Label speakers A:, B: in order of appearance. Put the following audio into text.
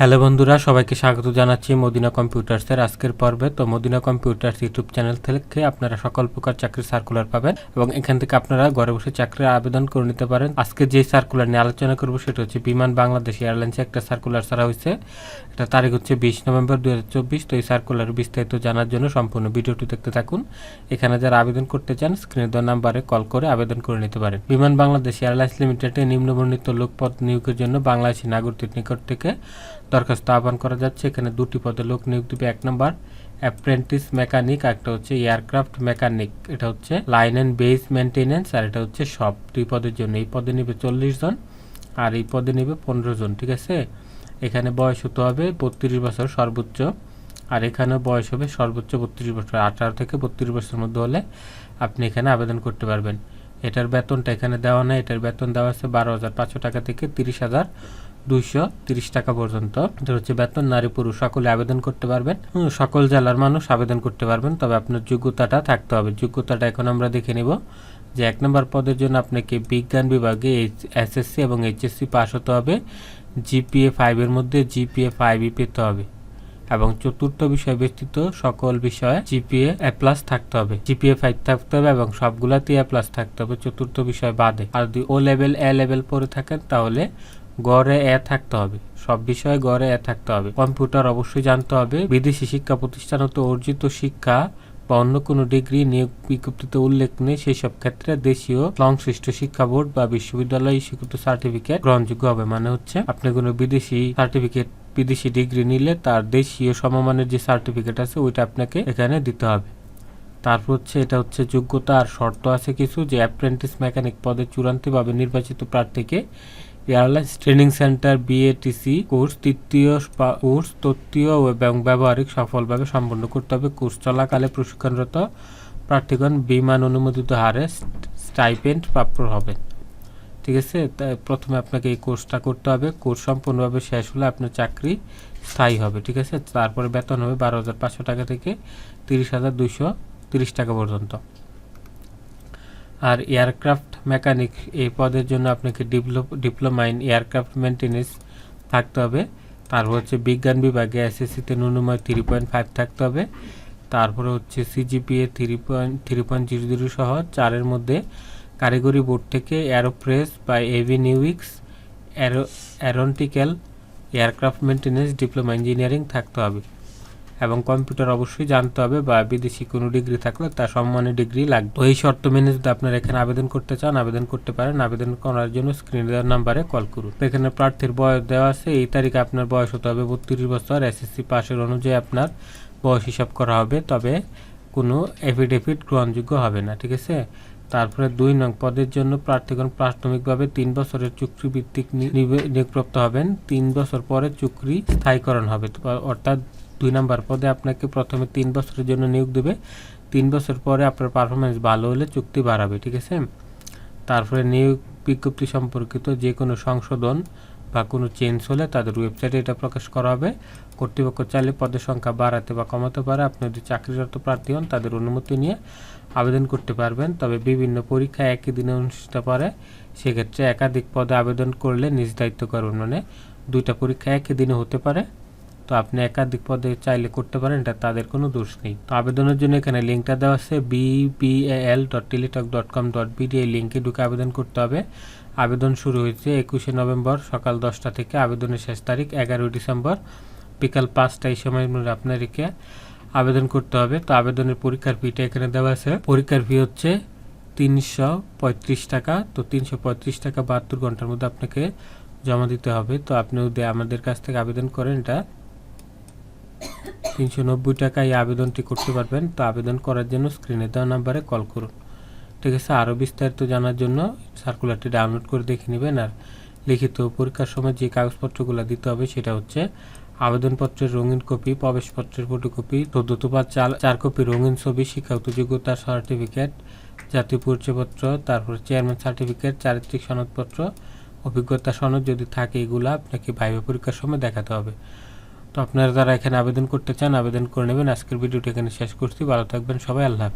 A: Hello বন্ধুরা, সবাইকে স্বাগত জানাচ্ছি মদিনা কম্পিউটার্সের আজকের পর্বে। তো মদিনা কম্পিউটার্স ইউটিউব চ্যানেল থেকে আপনারা সকল প্রকার চাকরির সার্কুলার পাবেন এবং এখান থেকে আপনারা ঘরে বসে চাকরির আবেদন করে নিতে পারেন। আজকে যে সার্কুলার নিয়ে আলোচনা করব সেটা হচ্ছে বিমান বাংলাদেশ এয়ারলাইন্সে একটা সার্কুলার ছাড়া হয়েছে। এটা তারিখ হচ্ছে বিশ নভেম্বর দু হাজার চব্বিশ। তো এই সার্কুলার বিস্তারিত জানার জন্য সম্পূর্ণ ভিডিওটি দেখতে থাকুন। এখানে যারা আবেদন করতে চান স্ক্রিনে দেওয়া নাম্বারে কল করে আবেদন করে নিতে পারেন। বিমান বাংলাদেশ এয়ারলাইন্স লিমিটেডে নিম্নবর্ণিত লোকপথ নিয়োগের জন্য বাংলাদেশি নাগরিকদের নিকট থেকে দরখাস্ত আহ্বান করা যাচ্ছে। এখানে দুটি পদে লোক নিয়োগ দিবে। এক নম্বর অ্যাপ্রেন্টিস মেকানিক একটা হচ্ছে এয়ারক্রাফট মেকানিক এটা হচ্ছে লাইন অ্যান্ড বেস মেনটেনেন্স আর এটা হচ্ছে সব দুই পদের জন্য। এই পদে নেবে চল্লিশ জন, আর এই পদে নেবে পনেরো জন, ঠিক আছে? এখানে বয়স হতে হবে বত্রিশ বছর সর্বোচ্চ, আর এখানে বয়স হবে সর্বোচ্চ বত্রিশ বছর। আঠারো থেকে বত্রিশ বছরের মধ্যে হলে আপনি এখানে আবেদন করতে পারবেন। এটার বেতনটা এখানে দেওয়া নেই, এটার বেতন দেওয়া আছে বারো হাজার পাঁচশো টাকা থেকে তিরিশ হাজার দুইশো তিরিশ টাকা পর্যন্ত। এটা হচ্ছে বেতন, নারী, পুরুষ, সকলে আবেদন করতে পারবেন। সকল জেলার মানুষ আবেদন করতে পারবেন, তবে আপনার যোগ্যতাটা থাকতে হবে। যোগ্যতাটা এখন আমরা দেখে নিব যে এক নম্বর পদের জন্য আপনাকে বিজ্ঞান বিভাগে এসএসসি এবং এইচএসসি পাস হতে হবে। জিপিএ ফাইভের মধ্যে জিপিএ ফাইভই পেতে হবে। এবং চতুর্থ বিষয় ব্যতীত সকল বিষয়ে জিপিএ এ প্লাস থাকতে হবে। জিপিএ ফাইভ থাকতে হবে এবং সবগুলাতেই এ প্লাস থাকতে হবে চতুর্থ বিষয় বাদে। আর যদি ও লেভেল এ লেভেল পড়ে থাকেন, তাহলে গড়ে এ থাকতে হবে। সব বিষয়ে গড়ে এ থাকতে হবে। কম্পিউটার অবশ্যই জানতে হবে। বিদেশি শিক্ষা প্রতিষ্ঠান হতে অর্জিত শিক্ষা বা অন্য কোনো ডিগ্রি নিয়োগ বিজ্ঞপ্তিতে উল্লেখ নেই। সেই সব ক্ষেত্রে দেশীয় সংশ্লিষ্ট শিক্ষা বোর্ড বা বিশ্ববিদ্যালয় স্বীকৃত সার্টিফিকেট গ্রহণযোগ্য হবে। মানে হচ্ছে, আপনি কোনো বিদেশি সার্টিফিকেট বিদেশি ডিগ্রি নিলে তার দেশীয় সমমানের যে সার্টিফিকেট আছে, ওইটা আপনাকে এখানে দিতে হবে। তারপর হচ্ছে, এটা হচ্ছে যোগ্যতা আর শর্ত আছে কিছু যে অ্যাপ্রেন্টিস মেকানিক পদে চূড়ান্তভাবে নির্বাচিত প্রার্থীকে airlines training centre BATC course তৃতীয় কোর্স তত্ত্বীয় এবং ব্যবহারিক সফলভাবে সম্পন্ন করতে হবে। কোর্স চলাকালে প্রশিক্ষণরত প্রার্থীগণ বিমান অনুমোদিত হারে স্টাইপেন্ড প্রাপ্য হবে ঠিক আছে? প্রথমে আপনাকে এই কোর্সটা করতে হবে। কোর্স সম্পূর্ণভাবে শেষ হলে আপনার চাকরি স্থায়ী হবে, ঠিক আছে? তারপরে বেতন হবে বারো হাজার পাঁচশো টাকা থেকে তিরিশ হাজার দুশো তিরিশ টাকা পর্যন্ত। আর এয়ারক্রাফট মেকানিক, এই পদের জন্য আপনাকে ডিপ্লোমা ইন এয়ারক্রাফট মেনটেনেন্স থাকতে হবে। তারপর হচ্ছে বিজ্ঞান বিভাগে এসএসসিতে ন্যূনতম থ্রি পয়েন্ট ফাইভ থাকতে হবে। তারপরে হচ্ছে CGPA three point three point zero zero সহ চারের মধ্যে কারিগরি বোর্ড থেকে অ্যারোপ্রেস বা AV avionics aero, aeronautical aircraft maintenance diploma engineering থাকতে হবে এবং কম্পিউটার অবশ্যই জানতে হবে বা বিদেশি কোনো ডিগ্রি থাকলে তার সম্মানের ডিগ্রি লাগবে। এই শর্ত মেনে যদি আপনারা এখানে আবেদন করতে চান, আবেদন করতে পারেন। আবেদন করার জন্য স্ক্রিনে দেওয়ার নাম্বারে কল করুন। এখানে প্রার্থীর বয়স দেওয়া আছে। এই তারিখে আপনার বয়স হতে হবে বত্রিশ বছর। এসএসসি পাশের অনুযায়ী আপনার বয়স হিসাব করা হবে। তবে কোনো এফিডেভিট গ্রহণযোগ্য হবে না, ঠিক আছে? তারপরে দুই নং পদের জন্য প্রার্থীগণ প্রাথমিকভাবে তিন বছরের চুক্তিভিত্তিক নিয়োগপ্রাপ্ত হবেন। তিন বছর পরে চুক্তি স্থায়ীকরণ হবে। অর্থাৎ দুই নম্বর পদে আপনাকে প্রথমে তিন বছরের জন্য নিয়োগ দেবে। তিন বছর পরে আপনার পারফরমেন্স ভালো হলে চুক্তি বাড়াবে, ঠিক আছে? তারপরে নিয়োগ বিজ্ঞপ্তি সম্পর্কিত যে কোনো সংশোধন বা কোনো চেঞ্জ হলে তাদের ওয়েবসাইটে এটা প্রকাশ করা হবে। কর্তৃপক্ষ চাইলে পদের সংখ্যা বাড়াতে বা কমাতে পারে। আপনি যদি চাকরিরত প্রার্থী হন, তাদের অনুমতি নিয়ে আবেদন করতে পারবেন। তবে বিভিন্ন পরীক্ষা একই দিনে অনুষ্ঠিত পারে সেক্ষেত্রে একাধিক পদে আবেদন করলে নিজ দায়িত্ব করুন মানে দুইটা পরীক্ষা একই দিনে হতে পারে। তো আপনি একাধিক পদে চাইলে করতে পারেন, এটা তাদের কোনো দোষ নেই। তো আবেদনের জন্য এখানে লিঙ্কটা দেওয়া আছে BPL dot Teletalk dot com dot BD এই লিঙ্কে ঢুকে আবেদন করতে হবে। আবেদন শুরু হয়েছে একুশে নভেম্বর সকাল দশটা থেকে, আবেদনের শেষ তারিখ এগারোই ডিসেম্বর, বিকাল পাঁচটা এই সময়ের মধ্যে আপনাদেরকে আবেদন করতে হবে। তো আবেদনের পরীক্ষার ফিটা এখানে দেওয়া আছে। পরীক্ষার ফি হচ্ছে তিনশো পঁয়ত্রিশ টাকা, তো তিনশো পঁয়ত্রিশ টাকা বাহাত্তর ঘণ্টার মধ্যে আপনাকে জমা দিতে হবে। তো আপনি যদি আমাদের কাছ থেকে আবেদন করেন, এটা তিনশো নব্বই টাকায় এই আবেদনটি করতে পারবেন। তো আবেদন করার জন্য স্ক্রিনে দেওয়া নাম্বারে কল করুন। ঠিক আছে, আরও বিস্তারিত জানার জন্য সার্কুলারটি ডাউনলোড করে দেখে নেবেন। আর লিখিত পরীক্ষার সময় যে কাগজপত্রগুলো দিতে হবে সেটা হচ্ছে আবেদনপত্রের রঙিন কপি, প্রবেশপত্রের ফটোকপি চোদ্দত বা চার কপি রঙিন ছবি, শিক্ষাগত যোগ্যতার সার্টিফিকেট জাতীয় পরিচয়পত্র, তারপর চেয়ারম্যান সার্টিফিকেট চারিত্রিক সনদপত্র, অভিজ্ঞতা সনদ যদি থাকে এগুলো আপনাকে ভাইবা পরীক্ষার সময় দেখাতে হবে। তো আপনারা যারা এখানে আবেদন করতে চান, আবেদন করে নেবেন। আজকের ভিডিওটি এখানে শেষ করছি। ভালো থাকবেন সবাই। আল্লাহ